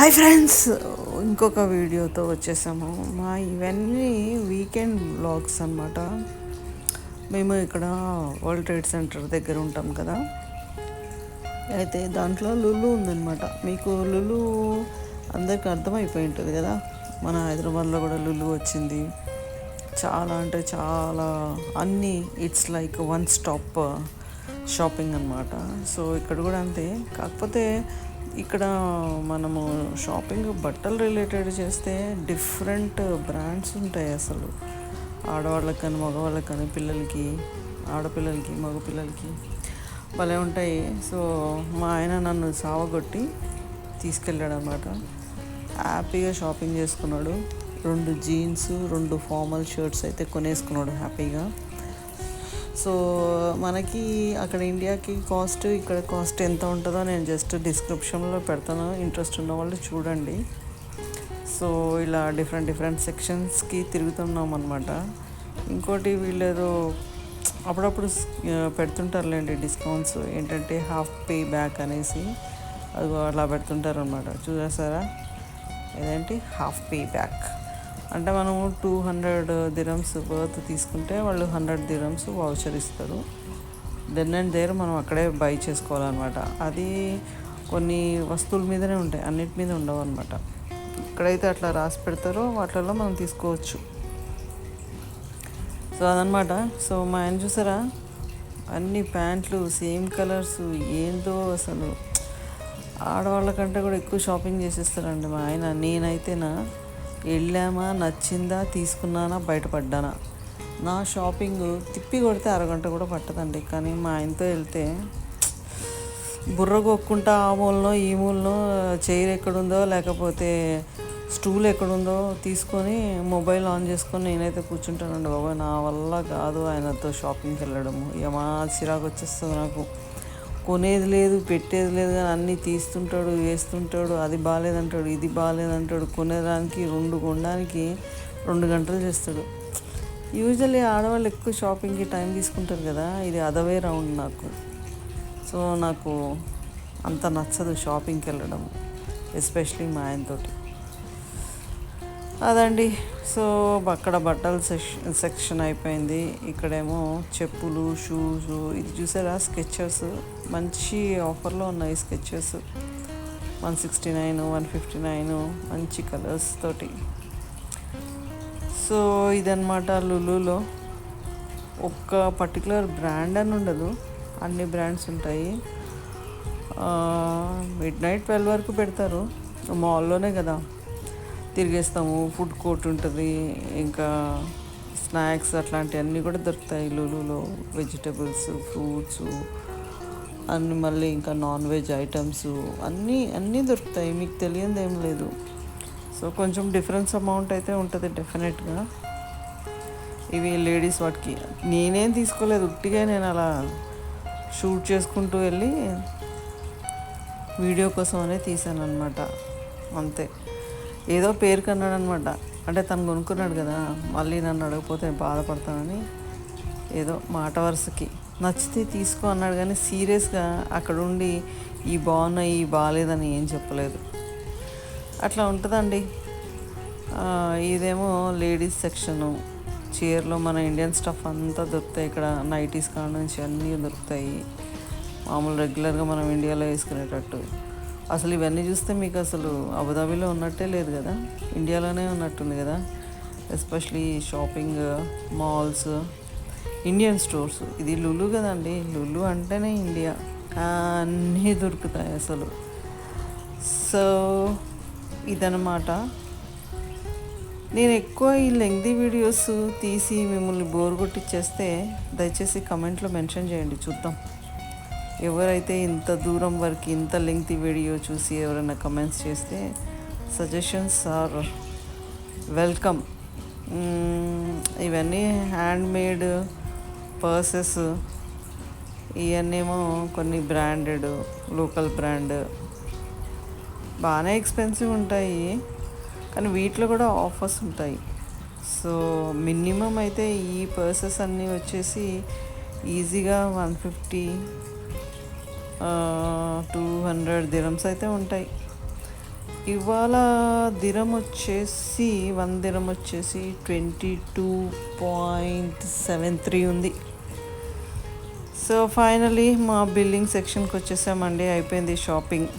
Hi friends ఇంకొక వీడియోతో వచ్చేసాము. మా ఇవన్నీ వీకెండ్ బ్లాగ్స్ అనమాట మేము ఇక్కడ వరల్డ్ ట్రేడ్ సెంటర్ దగ్గర ఉంటాం కదా. అయితే దాంట్లో లులు ఉందన్నమాట. మీకు లులు అందరికి అర్థమైపోయి ఉంటుంది కదా. మన హైదరాబాద్లో కూడా లులు వచ్చింది. చాలా అంటే చాలా అన్నీ it's like one stop shopping అనమాట సో ఇక్కడ కూడా అంతే. కాకపోతే ఇక్కడ మనము షాపింగ్ బట్టలు రిలేటెడ్ చేస్తే డిఫరెంట్ బ్రాండ్స్ ఉంటాయి అసలు. ఆడవాళ్ళకి కానీ మగవాళ్ళకి కానీ పిల్లలకి ఆడపిల్లలకి మగపిల్లలకి భలే ఉంటాయి. సో మా ఆయన నన్ను సావగొట్టి తీసుకెళ్ళాడు అనమాట హ్యాపీగా షాపింగ్ చేసుకున్నాడు. రెండు జీన్స్ రెండు ఫార్మల్ షర్ట్స్ అయితే కొనేసుకున్నాడు హ్యాపీగా. సో మనకి అక్కడ ఇండియాకి కాస్ట్ ఇక్కడ కాస్ట్ ఎంత ఉంటుందో నేను జస్ట్ డిస్క్రిప్షన్లో పెడతాను. ఇంట్రెస్ట్ ఉన్న వాళ్ళు చూడండి. సో ఇలా డిఫరెంట్ డిఫరెంట్ సెక్షన్స్కి తిరుగుతున్నాం అనమాట ఇంకోటి వీళ్ళేదో అప్పుడప్పుడు పెడుతుంటారులేండి డిస్కౌంట్స్. ఏంటంటే హాఫ్ పే బ్యాక్ అనేసి అది అలా పెడుతుంటారు అనమాట చూసేసారా ఏదంటే హాఫ్ పే బ్యాక్. అంటే మనము టూ హండ్రెడ్ దిరమ్స్ వర్త్ తీసుకుంటే వాళ్ళు హండ్రెడ్ దిరమ్స్ వౌచర్ ఇస్తారు. దెన్ అండ్ దేర్ మనం అక్కడే బై చేసుకోవాలన్నమాట. అది కొన్ని వస్తువుల మీదనే ఉంటాయి. అన్నిటి మీద ఉండవు అనమాట ఎక్కడైతే అట్లా రాసి పెడతారో వాటిల్లో మనం తీసుకోవచ్చు. సో అదనమాట సో మా ఆయన చూసారా? అన్ని ప్యాంట్లు సేమ్ కలర్స్ ఏందో అసలు. ఆడవాళ్ళకంటే కూడా ఎక్కువ షాపింగ్ చేసేస్తారండి మా ఆయన. నేనైతేనా వెళ్ళామా నచ్చిందా తీసుకున్నానా బయటపడ్డానా? నా షాపింగ్ తిప్పి కొడితే అరగంట కూడా పట్టదండి. కానీ మా ఆయనతో వెళ్తే బుర్ర కొక్కుంటా ఆ మూలనో ఈ మూలనో చైర్ ఎక్కడుందో లేకపోతే స్టూల్ ఎక్కడుందో తీసుకొని మొబైల్ ఆన్ చేసుకొని నేనైతే కూర్చుంటానండి బాబా నా వల్ల కాదు ఆయనతో షాపింగ్కి వెళ్ళడము. ఏమా చిరాకు వచ్చేస్తుంది నాకు. కొనేది లేదు పెట్టేది లేదు కానీ అన్నీ తీస్తుంటాడు వేస్తుంటాడు అది బాగాలేదంటాడు ఇది బాగాలేదంటాడు కొనేదానికి రెండు కొనడానికి రెండు గంటలు చేస్తాడు. యూజువల్లీ ఆడవాళ్ళు ఎక్కువ షాపింగ్కి టైం తీసుకుంటారు కదా ఇది అదవే రౌండ్ నాకు. సో నాకు అంత నచ్చదు షాపింగ్కి వెళ్ళడం ఎస్పెషలీ మా ఆయనతోటి. అదండి. సో అక్కడ బట్టల సెక్షన్ సెక్షన్ అయిపోయింది. ఇక్కడేమో చెప్పులు షూస్ ఇది చూసారా? స్కెచర్స్. మంచి ఆఫర్లో ఉన్నాయి Skechers. One sixty nine one fifty nine మంచి కలర్స్ తోటి. సో ఇదన్నమాట లులులో. ఒక్క పర్టికులర్ బ్రాండ్ అని ఉండదు. అన్ని బ్రాండ్స్ ఉంటాయి. మిడ్ నైట్ ట్వెల్వ్ వరకు పెడతారు. మాల్లోనే కదా. తిరిగేస్తాము ఫుడ్ కోర్ట్ ఉంటుంది ఇంకా స్నాక్స్ అట్లాంటివన్నీ కూడా దొరుకుతాయి లూలులో వెజిటబుల్స్ ఫ్రూట్స్ అన్ని మళ్ళీ ఇంకా నాన్ వెజ్ ఐటమ్స్ అన్నీ అన్నీ దొరుకుతాయి మీకు తెలియదు ఏం లేదు. సో కొంచెం డిఫరెన్స్ అమౌంట్ అయితే ఉంటుంది డెఫినెట్గా ఇవి లేడీస్ వాటికి నేనేం తీసుకోలేదు ఉట్టిగా నేను అలా షూట్ చేసుకుంటూ వెళ్ళి వీడియో కోసం అనే తీసాను అనమాట అంతే. ఏదో పేరు కన్నాడు అనమాట అంటే తను కొనుక్కున్నాడు కదా మళ్ళీ నన్ను అడగపోతే బాధపడతానని ఏదో మాట వరుసకి. నచ్చితే తీసుకో అన్నాడు కానీ సీరియస్గా అక్కడ ఉండి ఈ బాగున్నాయి ఈ బాగాలేదని ఏం చెప్పలేదు. అట్లా ఉంటుందండి. ఇదేమో లేడీస్ సెక్షను. చీరలో మన ఇండియన్ స్టఫ్ అంతా దొరుకుతాయి ఇక్కడ. నైటీస్ కాడ నుంచి అన్నీ దొరుకుతాయి. మామూలు రెగ్యులర్గా మనం ఇండియాలో వేసుకునేటట్టు. అసలు ఇవన్నీ చూస్తే మీకు అసలు అబుదాబీలో ఉన్నట్టే లేదు కదా? ఇండియాలోనే ఉన్నట్టుంది కదా? Especially shopping malls Indian stores ఇది లులు కదండి? లులు అంటేనే ఇండియా అన్నీ దొరుకుతాయి అసలు. సో ఇదనమాట నేను ఎక్కువ ఈ లెంగ్దీ వీడియోస్ తీసి మిమ్మల్ని బోర్ కొట్టిచ్చేస్తే దయచేసి కమెంట్లో మెన్షన్ చేయండి. చూద్దాం. ఎవరైతే ఇంత దూరం వరకు ఇంత లెంగ్తీ వీడియో చూసి ఎవరైనా కమెంట్స్ చేస్తే సజెషన్స్ ఆర్ వెల్కమ్ ఇవన్నీ హ్యాండ్మేడ్ పర్సెస్ ఇవన్నేమో కొన్ని బ్రాండెడ్ లోకల్ బ్రాండ్ బాగానే ఎక్స్పెన్సివ్ ఉంటాయి కానీ వీటిలో కూడా ఆఫర్స్ ఉంటాయి. సో మినిమం అయితే ఈ పర్సెస్ అన్నీ వచ్చేసి ఈజీగా one fifty two hundred dirhams అయితే ఉంటాయి. ఇవాళ దిరం వచ్చేసి వన్ దిరం వచ్చేసి twenty two point seven three ఉంది. సో ఫైనలీ మా బిల్లింగ్ సెక్షన్కి వచ్చేసామండి అయిపోయింది షాపింగ్